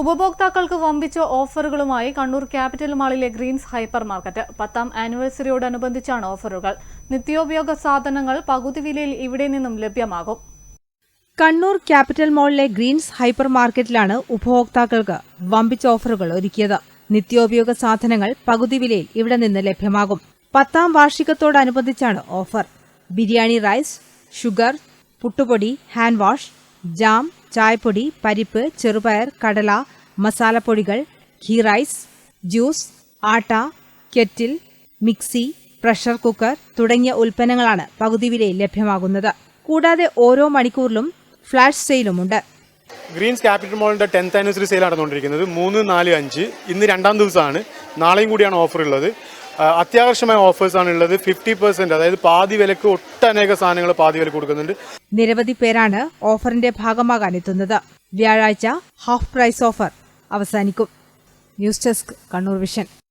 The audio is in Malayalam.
ഉപഭോക്താക്കൾക്ക് വമ്പിച്ച ഓഫറുകളുമായി കണ്ണൂർ ക്യാപിറ്റൽ മാളിലെ ഗ്രീൻസ് ഹൈപ്പർ മാർക്കറ്റ്. പത്താം ആനിവേഴ്സറിയോടനുബന്ധിച്ചാണ് ഓഫറുകൾ. നിത്യോപയോഗ സാധനങ്ങൾ പകുതി വിലയിൽ ഇവിടെ നിന്നും ലഭ്യമാകും. കണ്ണൂർ ക്യാപിറ്റൽ മാളിലെ ഗ്രീൻസ് ഹൈപ്പർ മാർക്കറ്റിലാണ് ഉപഭോക്താക്കൾക്ക് വമ്പിച്ച ഓഫറുകൾ ഒരുക്കിയത്. നിത്യോപയോഗ സാധനങ്ങൾ പകുതി വിലയിൽ ഇവിടെ നിന്ന് ലഭ്യമാകും. പത്താം വാർഷികത്തോടനുബന്ധിച്ചാണ് ഓഫർ. ബിരിയാണി റൈസ് ഷുഗർ പുട്ടുപൊടി ഹാൻഡ് വാഷ് ജാം ചായപ്പൊടി പരിപ്പ് ചെറുപയർ കടല മസാലപ്പൊടികൾ ghee rice juice atta kettle mixie pressure cooker തുടങ്ങിയ ഉൽപ്പന്നങ്ങളാണ് പകുതി വിലയിൽ ലഭ്യമാകുന്നത്. കൂടാതെ ഓരോ മണിക്കൂറിലും ഫ്ലാഷ് സെയിലും ഉണ്ട് ഗ്രീൻസ് ക്യാപിറ്റൽ മോളിന്റെ ടെൻത്ത് ആനിവേഴ്സറി സെയിൽ നടന്നുകൊണ്ടിരിക്കുന്നത് മൂന്ന് നാല് അഞ്ച്. ഇന്ന് രണ്ടാം ദിവസമാണ്. നാളെയും കൂടിയാണ് ഓഫർ ഉള്ളത്. അത്യാകർഷമായ ഓഫേഴ്സ് ആണ് ഉള്ളത്. ഫിഫ്റ്റി പെർസെന്റ് അതായത് പാതി വിലക്ക് ഒട്ടനേക സാധനങ്ങൾ പാതി വില കൊടുക്കുന്നുണ്ട്. നിരവധി പേരാണ് ഓഫറിന്റെ ഭാഗമാകാൻ എത്തുന്നത്. വ്യാഴാഴ്ച ഹാഫ് പ്രൈസ് ഓഫർ അവസാനിക്കും. News desk Kannur Vision.